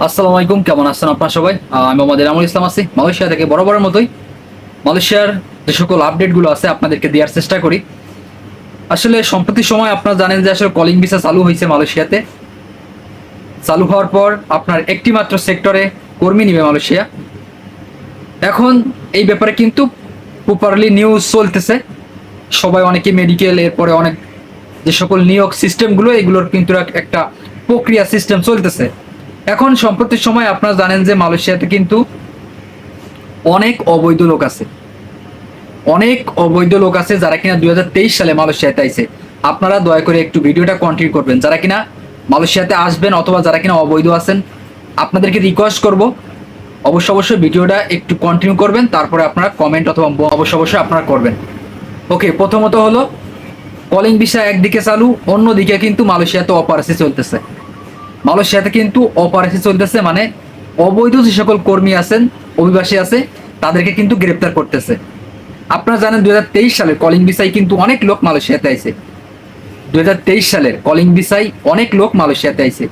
আসসালামু আলাইকুম, কেমন আছেন আপনারা সবাই? আমি মোহাম্মদ এনামুল ইসলাম আছি। মালয়েশিয়া থেকে বরাবরের মতোই মালয়েশিয়ার যে সকল আপডেটগুলো আছে আপনাদেরকে দেওয়ার চেষ্টা করি। আসলে সম্প্রতি সময় আপনারা জানেন যে আসলে কলিং ভিসা চালু হয়েছে মালয়েশিয়াতে। চালু হওয়ার পর আপনার একটি মাত্র সেক্টরে কর্মী নিবে মালয়েশিয়া। এখন এই ব্যাপারে কিন্তু প্রপারলি নিউজ চলতেছে। সবাই অনেকে মেডিকেল এরপরে অনেক যে সকল নিয়োগ সিস্টেমগুলো এগুলোর কিন্তু এক- একটা প্রক্রিয়া সিস্টেম চলতেছে। এখন সম্প্রতি সময় আপনারা জানেন যে মালয়েশিয়াতে কিন্তু অনেক অবৈধ লোক আছে। অনেক অবৈধ লোক আছে যারা কিনা দুই হাজার তেইশ সালে মালয়েশিয়াতে আইছে। আপনারা দয়া করে একটু ভিডিওটা কন্টিনিউ করবেন। যারা কিনা মালয়েশিয়াতে আসবেন অথবা যারা কিনা অবৈধ আছেন, আপনাদেরকে রিকোয়েস্ট করব। অবশ্য অবশ্যই ভিডিওটা একটু কন্টিনিউ করবেন, তারপরে আপনারা কমেন্ট অথবা অবশ্য অবশ্যই আপনারা করবেন। ওকে প্রথমত হলো কলিং ভিসা একদিকে চালু, অন্যদিকে কিন্তু মালয়েশিয়াতে অপারেসি চলতেছে। মালয়েশিয়াতে কিন্তু অপারেশন চলতেছে মানে অবৈধ যে সকল কর্মী আছেন, অভিবাসী আছে, তাদেরকে কিন্তু গ্রেপ্তার করতেছে। আপনারা জানেন দুই সালের কলিং ভিসায় কিন্তু অনেক লোক মালয়েশিয়াতে আইছে। দুই সালের কলিং ভিসায় অনেক লোক মালয়েশিয়াতে আইছে।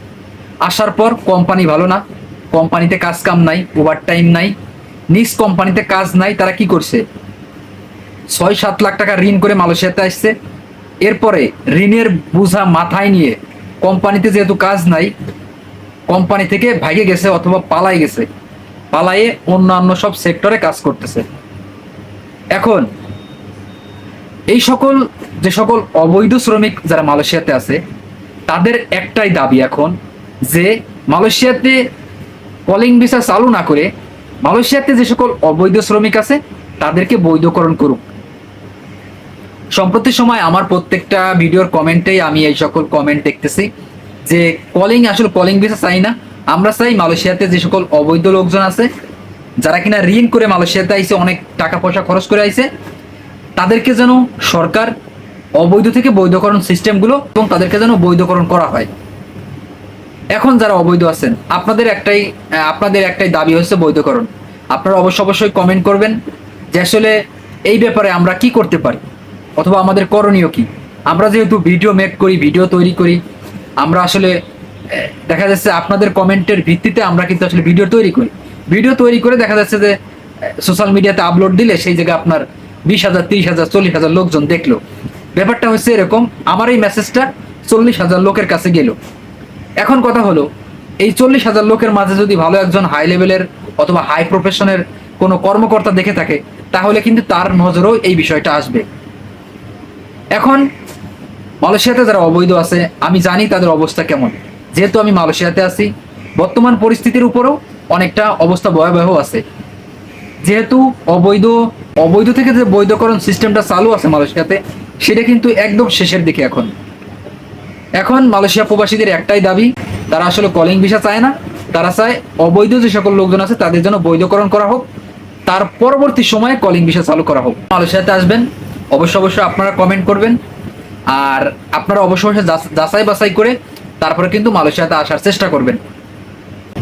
আসার পর কোম্পানি ভালো না কোম্পানিতে কাজ কাম নাই ওভার টাইম নাই, নিজ কোম্পানিতে কাজ নাই, তারা কি করছে? ছয় সাত লাখ টাকা ঋণ করে মালয়েশিয়াতে আসছে। এরপরে ঋণের বোঝা মাথায় নিয়ে কোম্পানিতে যেহেতু কাজ নাই, কোম্পানি থেকে ভাগে গেছে অথবা পালাই গেছে, পালায়ে অন্যান্য সব সেক্টরে কাজ করতেছে। এখন, এই সকল, যে সকল অবৈধ শ্রমিক যারা মালয়েশিয়াতে আছে, তাদের একটাই দাবি এখন যে মালয়েশিয়াতে কলিং ভিসা চালু না করে মালয়েশিয়াতে যে সকল অবৈধ শ্রমিক আছে, তাদেরকে বৈধকরণ করুক। সম্প্রতি সময় আমার প্রত্যেকটা ভিডিওর কমেন্টেই আমি এই সকল কমেন্ট দেখতেছি যে কলিং আসলে কলিং ভিসা চাই না। আমরা চাই মালয়েশিয়াতে যে সকল অবৈধ লোকজন আছে, যারা কিনা ঋণ করে মালয়েশিয়াতে আইসে অনেক টাকা পয়সা খরচ করে আইসে, তাদেরকে যেন সরকার অবৈধ থেকে বৈধকরণ সিস্টেমগুলো এবং তাদেরকে যেন বৈধকরণ করা হয়। এখন যারা অবৈধ আছেন, আপনাদের একটাই আপনাদের একটাই দাবি হচ্ছে বৈধকরণ। আপনারা অবশ্য অবশ্যই কমেন্ট করবেন যে আসলে এই ব্যাপারে আমরা কি করতে পারি? অথবা আমাদের করণীয় কি? আমরা যেহেতু ভিডিও মেক করি ভিডিও তৈরি করি, আমরা আসলে দেখা যাচ্ছে আপনাদের কমেন্টের ভিত্তিতে আমরা কিন্তু আসলে ভিডিও তৈরি করি। ভিডিও তৈরি করে দেখা যাচ্ছে যে সোশ্যাল মিডিয়াতে আপলোড দিলে সেই জায়গায় আপনার বিশ হাজার, তিরিশ হাজার, চল্লিশ হাজার লোকজন দেখল। ব্যাপারটা হচ্ছে এরকম, আমার এই মেসেজটা চল্লিশ হাজার লোকের কাছে গেল। এখন কথা হলো, এই চল্লিশ হাজার লোকের মাঝে যদি ভালো একজন হাই লেভেলের অথবা হাই প্রফেশনের কোনো কর্মকর্তা দেখে থাকে, তাহলে কিন্তু তার নজরেও এই বিষয়টা আসবে। এখন মালয়েশিয়াতে যারা অবৈধ আছে, আমি জানি তাদের অবস্থা কেমন। যেহেতু আমি মালয়েশিয়াতে আছি, বর্তমান পরিস্থিতির উপরেও অনেকটা অবস্থা ভয়াবহ আছে। যেহেতু অবৈধ অবৈধ থেকে যে বৈধকরণ সিস্টেমটা চালু আছে মালয়েশিয়াতে, সেটা কিন্তু একদম শেষের দিকে এখন। এখন মালয়েশিয়া প্রবাসীদের একটাই দাবি, তারা আসলে কলিং ভিসা চায় না। তারা চায় অবৈধ যে সকল লোকজন আছে, তাদের জন্য বৈধকরণ করা হোক। তার পরবর্তী সময়ে কলিং ভিসা চালু করা হোক। মালয়েশিয়াতে আসবেন অবশ্য অবশ্যই আপনারা কমেন্ট করবেন। আর আপনারা অবশ্য অবশ্যই যাচ- যাচাই বাছাই করে তারপরে কিন্তু মালয়েশিয়াতে আসার চেষ্টা করবেন।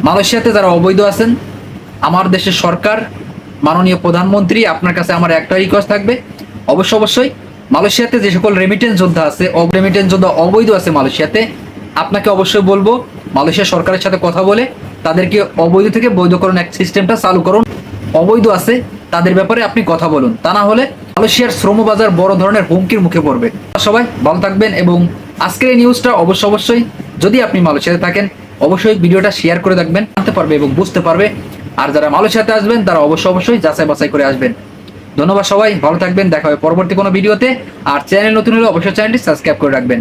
মালয়েশিয়াতে যারা অবৈধ আছেন, আমার দেশের সরকার, মাননীয় প্রধানমন্ত্রী, আপনার কাছে আমার একটা রিকোয়েস্ট থাকবে। অবশ্য অবশ্যই মালয়েশিয়াতে যে সকল রেমিটেন্স যোদ্ধা আছে রেমিটেন্স যোদ্ধা অবৈধ আছে মালয়েশিয়াতে, আপনাকে অবশ্যই বলব, মালয়েশিয়া সরকারের সাথে কথা বলে তাদেরকে অবৈধ থেকে বৈধকরণ এক সিস্টেমটা চালু করুন। অবৈধ আছে তাদের ব্যাপারে আপনি কথা বলুন। তা না হলে মালয়েশিয়ার শ্রমবাজার বড় ধরনের হুমকির মুখে পড়বে। সবাই ভালো থাকবেন এবং আজকের এই নিউজটা অবশ্য অবশ্যই যদি আপনি মালয়েশিয়াতে থাকেন, অবশ্যই ভিডিওটা শেয়ার করে রাখবেন, জানতে পারবে এবং বুঝতে পারবে। আর যারা মালয়েশিয়াতে আসবেন, তারা অবশ্য অবশ্যই যাচাই বাছাই করে আসবেন। ধন্যবাদ সবাই, ভালো থাকবেন, দেখা হবে পরবর্তী কোনো ভিডিওতে। আর চ্যানেল নতুন হলে অবশ্যই চ্যানেলটি সাবস্ক্রাইব করে রাখবেন।